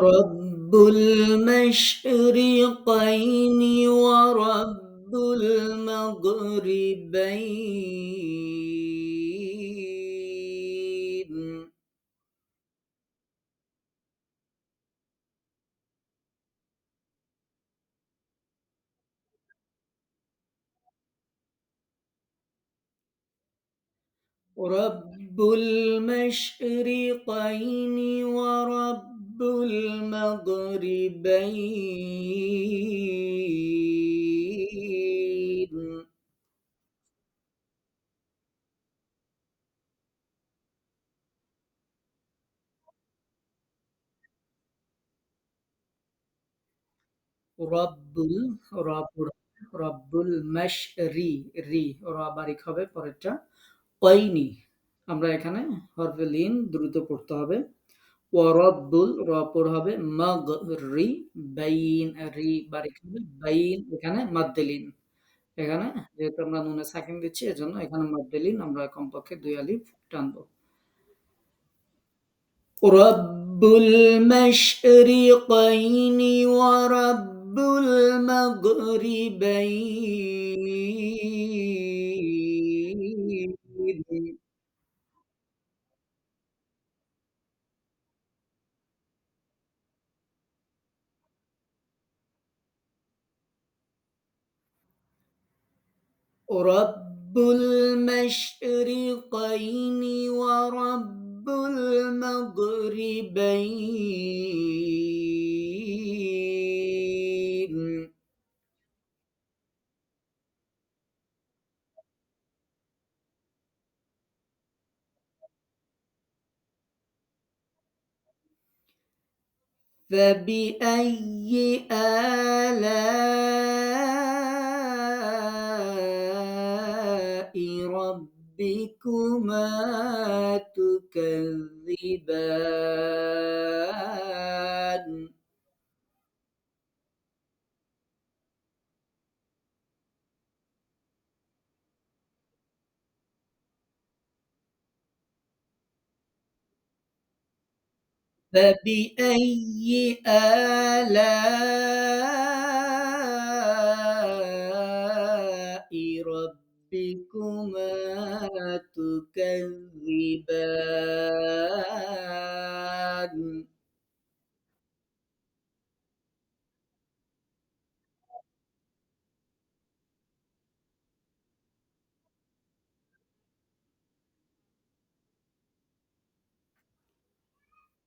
رب المشرقين ورب المغربين رب المشرقين ورب المغربين রব্বুল রব্বুর রব্বুল মাশরি রি রা বারিক হবে পরেরটা কয়নি আমরা এখানে হরফে লিন দ্রুত পড়তে হবে ওয়ারাব্বুল র পড় হবে মাগ রি বাইন রি বারিক হবে বাইন এখানে মাদ্দেলিন এখানে যেহেতু আমরা নুনে সাকিন দিচ্ছি এজন্য এখানে মাদ্দেলিন আমরা কমপক্ষে দুই আলিফ টানবো رب المشرقين ورب المغربين رب المشرقين ورب المغربين فبأي آلاء ربكما تكذبان. فبأي آلاء ربكما تكذبان.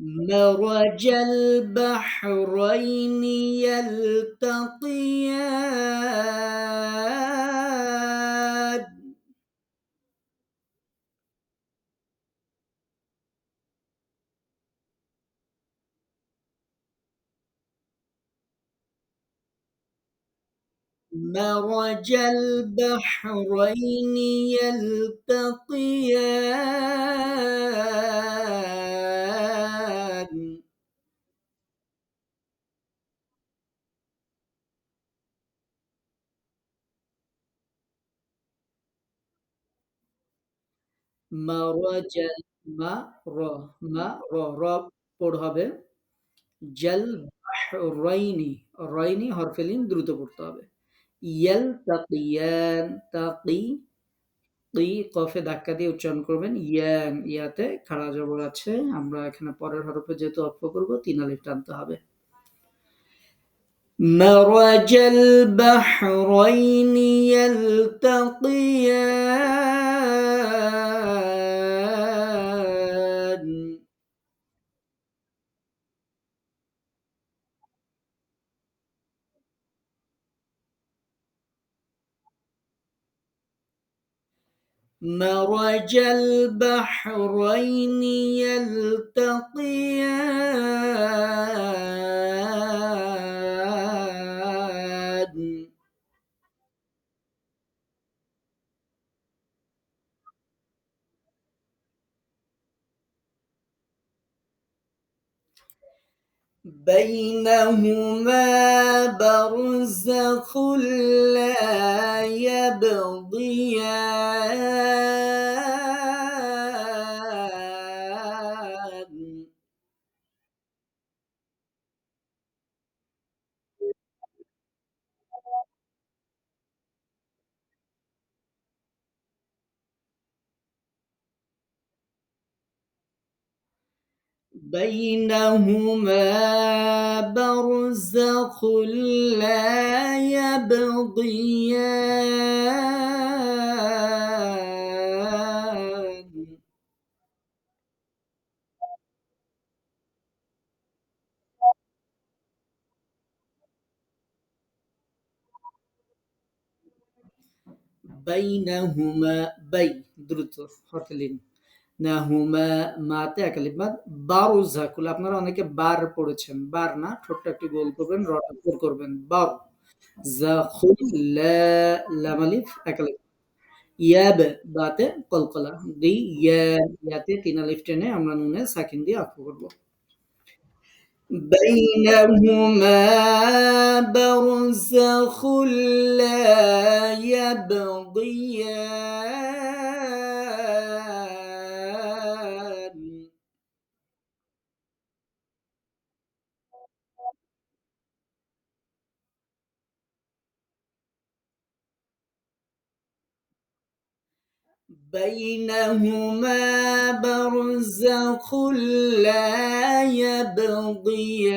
مرج البحرين يلتقيان. مرج البحرين يلتقيان مرج মা র মা র র পড় হবে জাল বাহরাইনি রাইনি হরফে লিন দ্রুত পড়তে হবে ইয়ালতাকিয়ান তাকি কি কফে ধাক্কা দিয়ে উচ্চারণ করবেন ইয়ান ইয়াতে খাড়া জবর আছে আমরা এখানে পরের হরফে যেহেতু অক্ষ করব তিন আলিফ টানতে হবে مرج البحرين يلتقيان مرج البحرين يلتقيان. بينهما برزخ لا يبغيان بينهما برزخ لا يبغيان بينهما بي درت حرف নাহুমা মাতে একালিফ মাদ বারুজা কুল আপনারা অনেকে বার পড়েছেন বার না ঠোঁটটা একটু গোল করবেন রটা জোর করবেন বার জা খুল লা লাম আলিফ একালিফ ইয়াব বাতে কলকলা দি ইয়া ইয়াতে তিন আলিফ টেনে আমরা নুনে সাকিন দিয়ে আক্ষ করব بينهما برزخ لا يبغيان بينهما برزخ لا يبغيان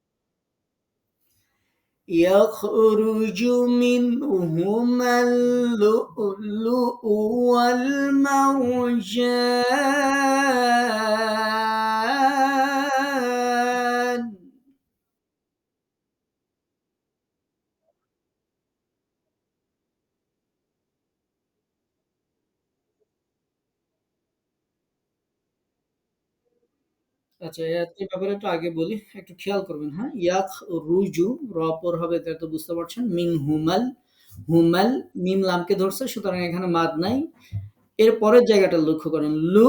يخرج منهما اللؤلؤ والمرجان. আচ্ছা ইয়াতের ব্যাপারে একটু আগে বলি, একটু খেয়াল করবেন হ্যাঁ? ইয়াক রুজু র হবে, এটা তো বুঝতে পারছেন মিন হুমাল হুমাল, মিম লামকে ধরছে, সুতরাং এখানে মাদ নাই। এর পরের জায়গাটা লক্ষ্য করেন লু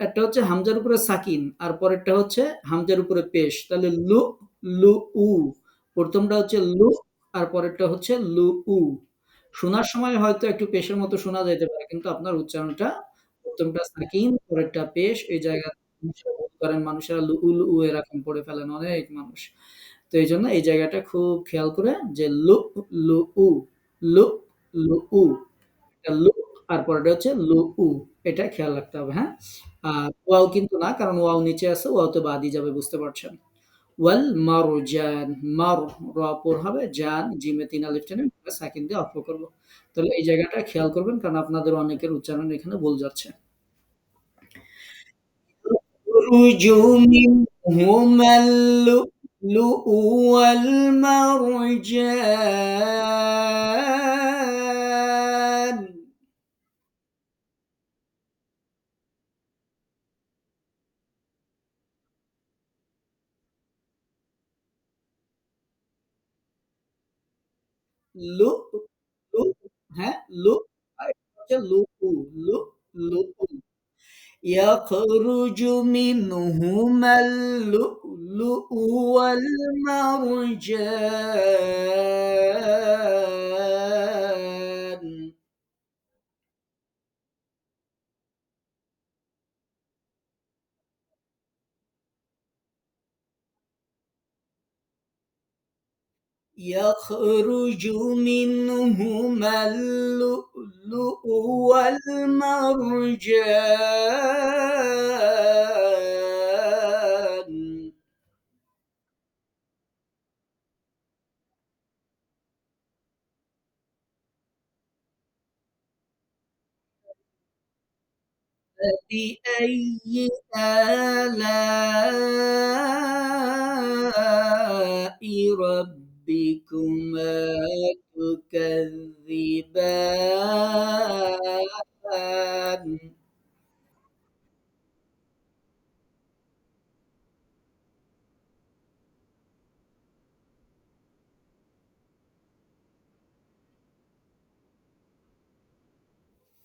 একটা হচ্ছে হামজার উপরে সাকিন, আর পরেরটা হচ্ছে হামজার উপরে পেশ। তাহলে লু লু উ প্রথমটা হচ্ছে লু আর পরেরটা হচ্ছে লু উ শোনার সময় হয়তো একটু পেশের মতো শোনা যেতে পারে, কিন্তু আপনার উচ্চারণটা প্রথমটা সাকিন, পরেরটা পেশ, এই জায়গা করেন, মানুষেরা উ এরকম পড়ে ফেলেন অনেক মানুষ। তো এই জন্য এই জায়গাটা খুব খেয়াল করে যে লু লু উ লু লু উ লু আর পরেরটা হচ্ছে লু উ এটা খেয়াল রাখতে হবে হ্যাঁ? আর ওয়াও কিন্তু না, কারণ ওয়াও নিচে আছে, ওয়াওতে বাদই যাবে, বুঝতে পারছেন? ওয়াল মারজান, মার, র পর হবে, জান, জিমে তিন আলিফ টেনে সাকিন দিয়ে অফ করব। তাহলে এই জায়গাটা খেয়াল করবেন, কারণ আপনাদের অনেকের উচ্চারণ এখানে ভুল যাচ্ছে। يخرج منهما اللؤلؤ والمرجان. لؤلؤ ها لؤلؤ لؤلؤ لؤلؤ. يخرج منهما اللؤلؤ والمرجان يخرج منهما اللؤلؤ والمرجان. فبأي آلاء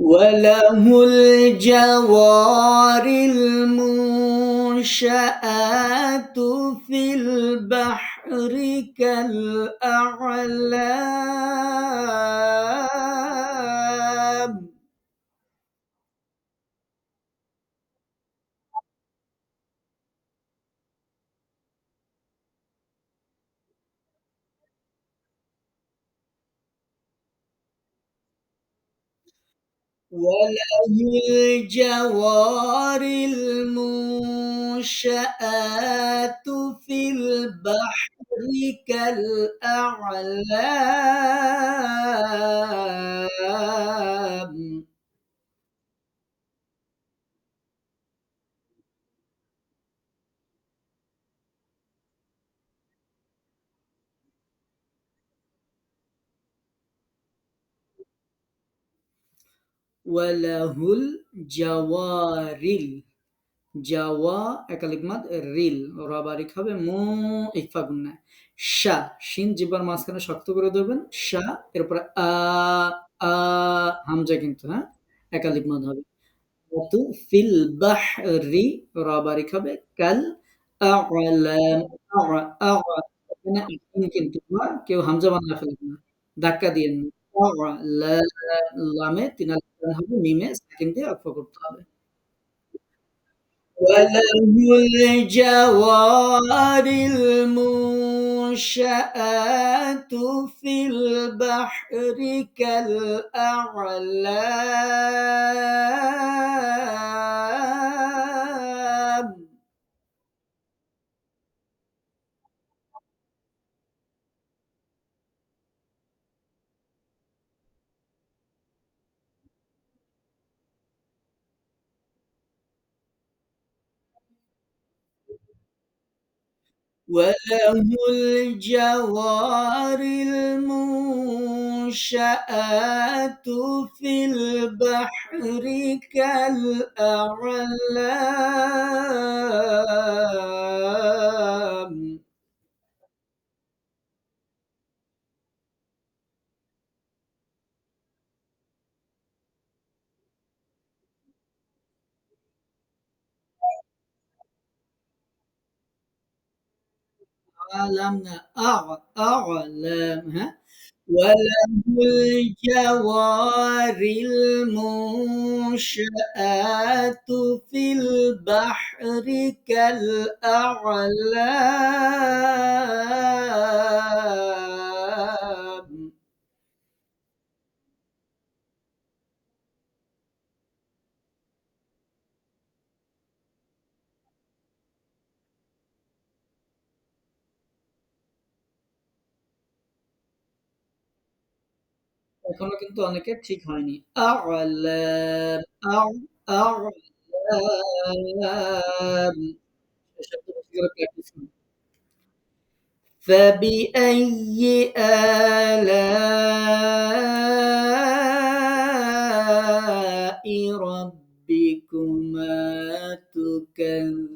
وله الجوار المنشآت في البحر كالأعلام. وله الجوار المنشآت في البحر كالأعلام. ওয়ালাহুল জাওয়ারিল। জাওয়া একালিক মাদ রিল। মু গুন্না। শিন মাঝখানে শক্ত করে ধরবেন। শা আ আ, হামজা কিন্তু হ্যাঁ? একালিক মাদ হবে। অতু ফিল হবে কাল আ'লাম কিন্তু কেউ হামজা বানায় ফেলবেন না। ধাক্কা দিয়েন না طبعًا لا العماتي أنا أنا هقوم يمسك عندها فوق الطابق. وله الجوار المنشآت في البحر كالأعلام وله الجوار المنشآت في البحر كالأعلام. أعلمنا أع أعلم ها؟ وله الجوار المنشآت في البحر كالأعلام. এখনো কিন্তু অনেকের ঠিক হয়নি। আ'লাম, আ'ও আ'লাম। এসব তো বেশি করে প্র্যাকটিস করুন। فبأي آلاء ربكما تكذبان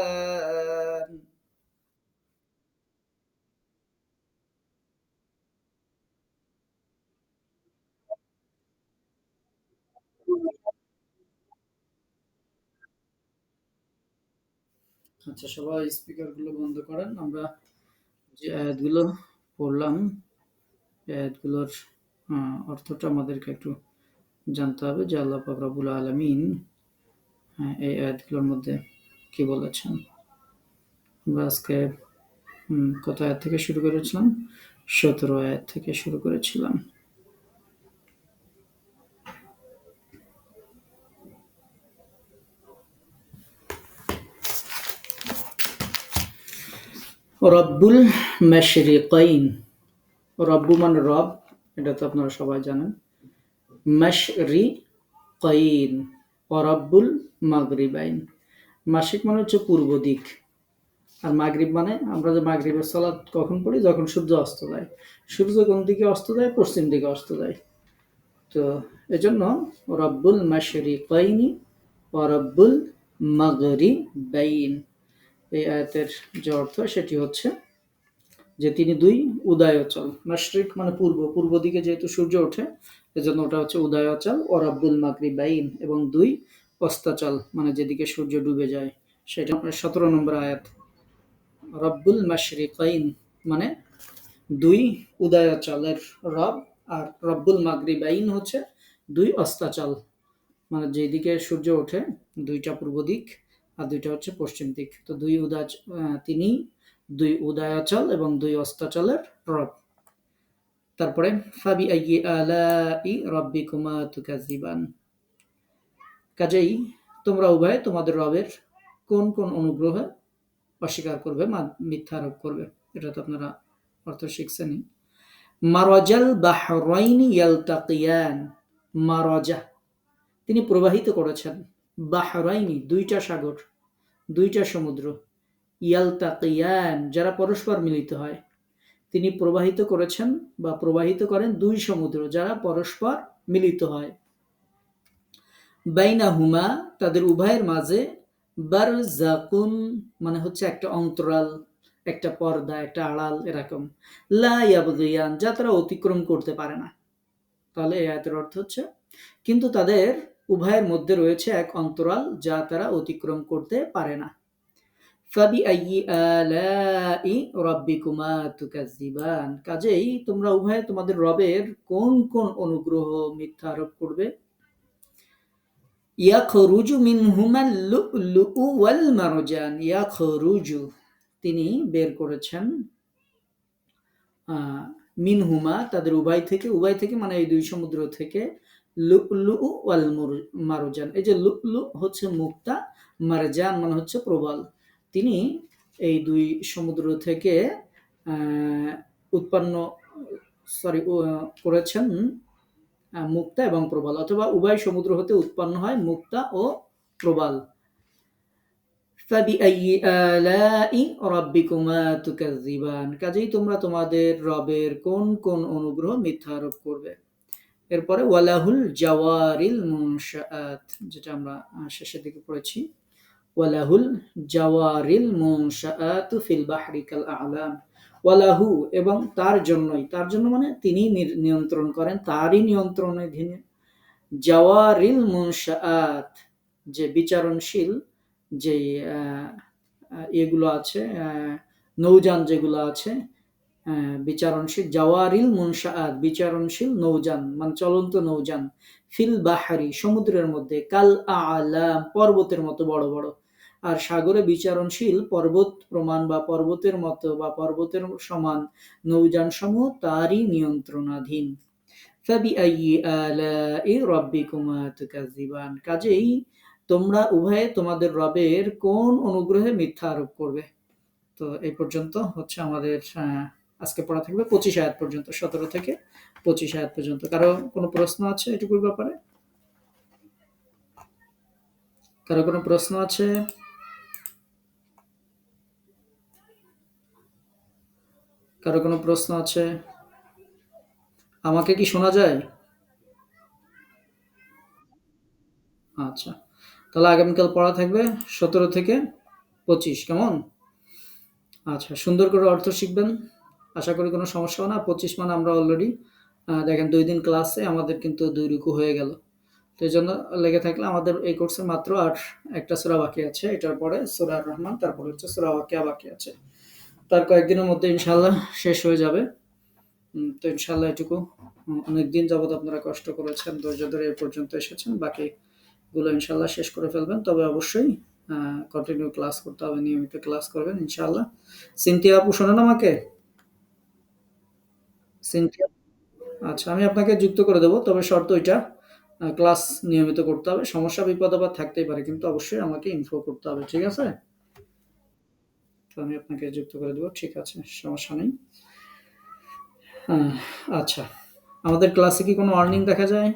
আচ্ছা সবাই স্পিকারগুলো বন্ধ করেন। আমরা যে আয়াতগুলো পড়লাম, আয়াতগুলোর অর্থটা আমাদেরকে একটু জানতে হবে যে আল্লাহ পাক রব্বুল আলামিন এই আয়াতগুলোর মধ্যে কি বলেছেন। আমরা আজকে কত আয়াত থেকে শুরু করেছিলাম? ১৭ আয়াত থেকে শুরু করেছিলাম। রব্বুল মাশরিকাইন রব্বু মানে রব, এটা তো আপনারা সবাই জানেন। মাশরিকাইন ও রব্বুল মাগরিবাইন। মাসিক মানে হচ্ছে পূর্ব দিক। আর মাগরিব মানে আমরা যে মাগরিবের সালাত কখন পড়ি? যখন সূর্য অস্ত যায়। সূর্য কোন দিকে অস্ত যায়? পশ্চিম দিকে অস্ত যায়। তো এজন্য রব্বুল মাশরিকাইনি ওয়া রব্বুল মাগরিবাইন। এই আয়াতের যে অর্থ সেটি হচ্ছে যে তিনি দুই উদয়াচল। মাশরিক মানে পূর্ব, পূর্ব দিকে যেহেতু সূর্য ওঠে এজন্য ওটা হচ্ছে উদয়াচল ও রব্বুল মাগরিবাইন এবং দুই অস্তাচল মানে যেদিকে সূর্য ডুবে যায় সেটা ১৭ নম্বর আয়াত। রব্বুল মাশরিকাইন মানে দুই উদয়াচলের রব আর রব্বুল মাগরিবাইন হচ্ছে দুই অস্তাচল মানে যেদিকে সূর্য ওঠে দুইটা পূর্ব দিক আর দুইটা হচ্ছে পশ্চিম দিক। তো দুই উদা তিনি দুই উদয়াচল এবং দুই অস্তাচলের রব। তারপরে, ফাবি আইয়ি আলাই রাব্বিকুমা তুকাজ্জিবান। কাজেই তোমরা উভয়ে তোমাদের রবের কোন কোন অনুগ্রহে অস্বীকার করবে মিথ্যা আরোপ করবে। এটা তো আপনারা অর্থ শিখছেনই। মারাজাল বাহরাইনি ইয়ালতাকিয়ান মারজা তিনি প্রবাহিত করেছেন বাহরাইনি, দুইটা সাগর, দুইটা সমুদ্র, ইয়ালতাকিয়ান, যারা পরস্পর মিলিত হয়। তিনি প্রবাহিত করেছেন বা প্রবাহিত করেন দুই সমুদ্র, যারা পরস্পর মিলিত হয়। বাইনা হুমা তাদের উভয়ের মাঝে বারজাকুন মানে হচ্ছে একটা অন্তরাল, একটা পর্দা, একটা আড়াল এরকম। লা ইয়াবগিয়ান, যা তারা অতিক্রম করতে পারে না। তাহলে এই অর্থ হচ্ছে, কিন্তু তাদের উভয়ের মধ্যে রয়েছে এক অন্তরাল যা তারা অতিক্রম করতে পারে না। কাজেই তোমরা উভয়ে তোমাদের রবের কোন কোন অনুগ্রহ মিথ্যা আরোপ করবে? তিনি বের করেছেন মিনহুমা, তাদের উভয় থেকে উভয় থেকে মানে এই দুই সমুদ্র থেকে লু'লু'ু ওয়াল মারজান। এই যে লু'লু হচ্ছে মুক্তা, মারজান মানে হচ্ছে প্রবাল। তিনি এই দুই সমুদ্র থেকে উৎপন্ন সরি করেছেন মুক্তা এবং প্রবাল। অথবা উভয় সমুদ্র হতে উৎপন্ন হয় মুক্তা ও প্রবাল। কাজেই তোমরা তোমাদের রবের কোন কোন অনুগ্রহ মিথ্যা আরোপ করবে? এরপরে ওয়ালাহুল জাওয়ারিল মুনশাআত, যেটা আমরা শেষের দিকে পড়েছি। ওয়ালাহুল জাওয়ারিল মুনশাআতু ফিল বাহরি কাল আ'লাম। ওয়ালাহু, এবং তার জন্যই, তার জন্য মানে তিনি নিয়ন্ত্রণ করেন, তারই নিয়ন্ত্রণাধীন জাওয়ারিল মুনশাআত, যে বিচারণশীল যে এগুলো আছে নৌযান যেগুলো আছে বিচারণশীল, জাওয়ারিল মুনশাআত, বিচারণশীল নৌযান মানে চলন্ত নৌযান, ফিল বাহারি, সমুদ্রের মধ্যে, কাল আলাম, পর্বতের মতো বড় বড়। আর সাগরে বিচারণশীল, পর্বত প্রমাণ বা পর্বতের মতো বা পর্বতের সমান নৌযান সমূহ তারই নিয়ন্ত্রণাধীন। কাজেই তোমরা উভয়ে তোমাদের রবের কোন অনুগ্রহে মিথ্যা আরোপ করবে? তো এই পর্যন্ত হচ্ছে আমাদের আজকে পড়া থাকবে পঁচিশ আয়াত পর্যন্ত, সতেরো থেকে পঁচিশ আয়াত পর্যন্ত। কারও কোনো প্রশ্ন আছে এটুকুর ব্যাপারে? কারও কোনো প্রশ্ন আছে? কারও কোনো প্রশ্ন আছে? আমাকে কি শোনা যায়? আচ্ছা তাহলে আগামীকাল পড়া থাকবে সতেরো থেকে পঁচিশ, কেমন? আচ্ছা সুন্দর করে অর্থ শিখবেন। আশা করি কোনো সমস্যা হবে না। পঁচিশ মানে আমরা অলরেডি দেখেন দুই দিন ক্লাসে আমাদের কিন্তু দুই রুকু হয়ে গেল। তো এই জন্য লেগে থাকলে আমাদের এই কোর্সে মাত্র আর একটা সুরা বাকি আছে, এটার পরে সুরা রহমান, তারপরে হচ্ছে সুরা ওয়াকিয়া বাকি আছে। তার কয়েকদিনের মধ্যে ইনশাল্লাহ শেষ হয়ে যাবে। তো ইনশাল্লাহ এটুকু অনেকদিন যাবৎ আপনারা কষ্ট করেছেন, ধৈর্য ধরে এ পর্যন্ত এসেছেন, বাকিগুলো ইনশাল্লাহ শেষ করে ফেলবেন। তবে অবশ্যই কন্টিনিউ ক্লাস করতে হবে, নিয়মিত ক্লাস করবেন ইনশাল্লাহ সিনথিয়া আপু শোনেন আমাকে? আচ্ছা আমি আপনাকে যুক্ত করে দেবো, তবে শর্ত ওইটা ক্লাস নিয়মিত করতে হবে। সমস্যা, বিপদ আবার থাকতেই পারে, কিন্তু অবশ্যই আমাকে ইনফো করতে হবে, ঠিক আছে? তো আমি আপনাকে যুক্ত করে দেবো, ঠিক আছে, সমস্যা নেই। আচ্ছা আমাদের ক্লাসে কি কোনো আর্নিং দেখা যায়?